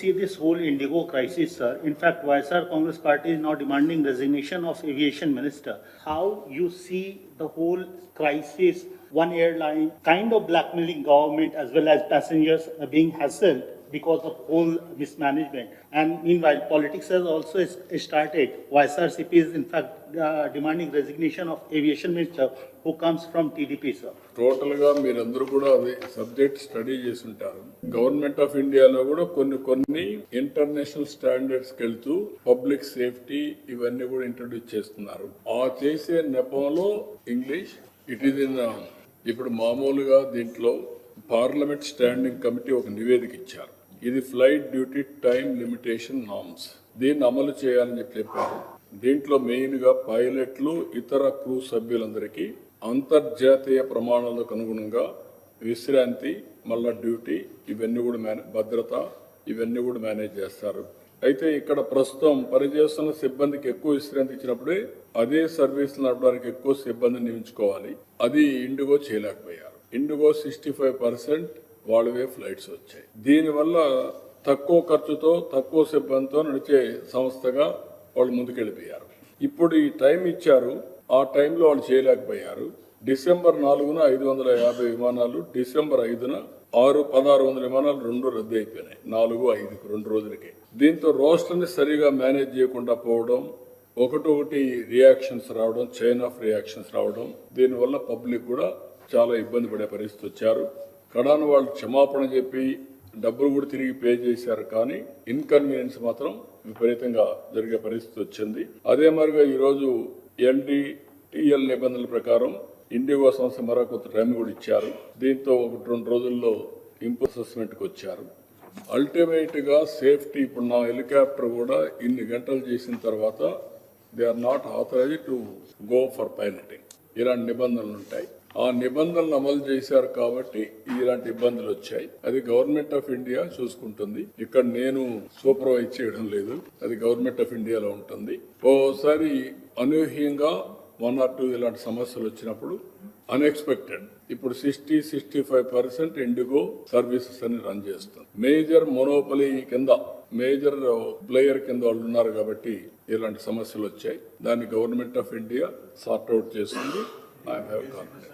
See this whole Indigo crisis, sir. In fact, YSR Congress Party is now demanding resignation of aviation minister. How you see the whole crisis, one airline kind of blackmailing government as well as passengers being hassled because of whole mismanagement. And meanwhile, politics has also started. YSRCP is in fact uh, demanding resignation of aviation minister who comes from TDP, sir. టోటల్గా మీరందరూ కూడా అది subject study చేసి ఉంటారు government of ఇండియాలో కూడా కొన్ని కొన్ని ఇంటర్నేషనల్ స్టాండర్డ్స్ వెళ్తూ పబ్లిక్ సేఫ్టీ ఇవన్నీ కూడా ఇంట్రొడ్యూస్ చేస్తున్నారు ఆ చేసే నెపంలో ఇంగ్లీష్ ఇట్ ఈస్ ఇన్ ఇప్పుడు మామూలుగా దీంట్లో పార్లమెంట్ స్టాండింగ్ కమిటీ ఒక నివేదిక ఇచ్చారు ఇది flight duty time limitation norms దీన్ని అమలు చేయాలని చెప్పి చెప్పారు దీంట్లో మెయిన్గా పైలట్లు ఇతర క్రూ సభ్యులందరికీ అంతర్జాతీయ ప్రమాణాలకు అనుగుణంగా విశ్రాంతి మళ్ళా డ్యూటీ ఇవన్నీ కూడా మేనే భద్రత ఇవన్నీ కూడా మేనేజ్ చేస్తారు. అయితే ఇక్కడ ప్రస్తుతం పనిచేస్తున్న సిబ్బందికి ఎక్కువ విశ్రాంతి ఇచ్చినప్పుడే అదే సర్వీస్ నడపడానికి ఎక్కువ సిబ్బందిని నియమించుకోవాలి. అది ఇండిగో చేయలేకపోయారు. ఇండిగో సిక్స్టీ ఫైవ్ పర్సెంట్ వాళ్ళవే ఫ్లైట్స్ వచ్చాయి. దీనివల్ల తక్కువ ఖర్చుతో తక్కువ సిబ్బందితో నడిచే సంస్థగా వాళ్ళు ముందుకెళ్ళిపోయారు. ఇప్పుడు ఈ టైం ఇచ్చారు ఆ టైంలో వాళ్ళు చేయలేకపోయారు. డిసెంబర్ నాలుగున ఐదు వందల యాభై విమానాలు డిసెంబర్ ఐదున ఆరు పదహారు వందల విమానాలు రెండు రద్దు అయిపోయినాయి. నాలుగు ఐదుకు రెండు రోజులకి. దీంతో రోస్టర్ని సరిగా మేనేజ్ చేయకుండా పోవడం ఒకటొకటి రియాక్షన్స్ రావడం చైన్ ఆఫ్ రియాక్షన్స్ రావడం దీనివల్ల పబ్లిక్ కూడా చాలా ఇబ్బంది పడే పరిస్థితి వచ్చారు. కడాను వాళ్ళు క్షమాపణ చెప్పి డబ్బులు కూడా తిరిగి పే చేశారు కానీ ఇన్కన్వీనియన్స్ మాత్రం విపరీతంగా జరిగే పరిస్థితి వచ్చింది. అదే మరిగా ఈరోజు ఎల్డిటిఎల్ నిబంధనల ప్రకారం ఇండిగో సంస్థ మరొక టైం కూడా ఇచ్చారు. దీంతో ఒకటి రెండు రోజుల్లో ఇంపు అసెస్మెంట్కి వచ్చారు. అల్టిమేట్గా సేఫ్టీ ఇప్పుడు నా హెలికాప్టర్ కూడా ఇన్ని గంటలు చేసిన తర్వాత they are not authorise to go for piloting. ఇలాంటి నిబంధనలు ఉంటాయి. ఆ నిబంధనలు అమలు చేశారు కాబట్టి ఇలాంటి ఇబ్బందులు వచ్చాయి. అది గవర్నమెంట్ ఆఫ్ ఇండియా చూసుకుంటుంది. ఇక్కడ నేను సూపర్వైజ్ చేయడం లేదు. అది గవర్నమెంట్ ఆఫ్ ఇండియాలో ఉంటుంది. ఓసారి అనూహ్యంగా వన్ ఆర్ టూ ఇలాంటి సమస్యలు వచ్చినప్పుడు అన్ఎక్స్పెక్టెడ్ ఇప్పుడు sixty sixty five percent Indigo services అని రన్ చేస్తుంది. మేజర్ మొనోపలీ కింద మేజర్ ప్లేయర్ కింద వాళ్ళు ఉన్నారు కాబట్టి ఇలాంటి సమస్యలు వచ్చాయి. దాన్ని government of India sort out చేస్తుంది. I have confidence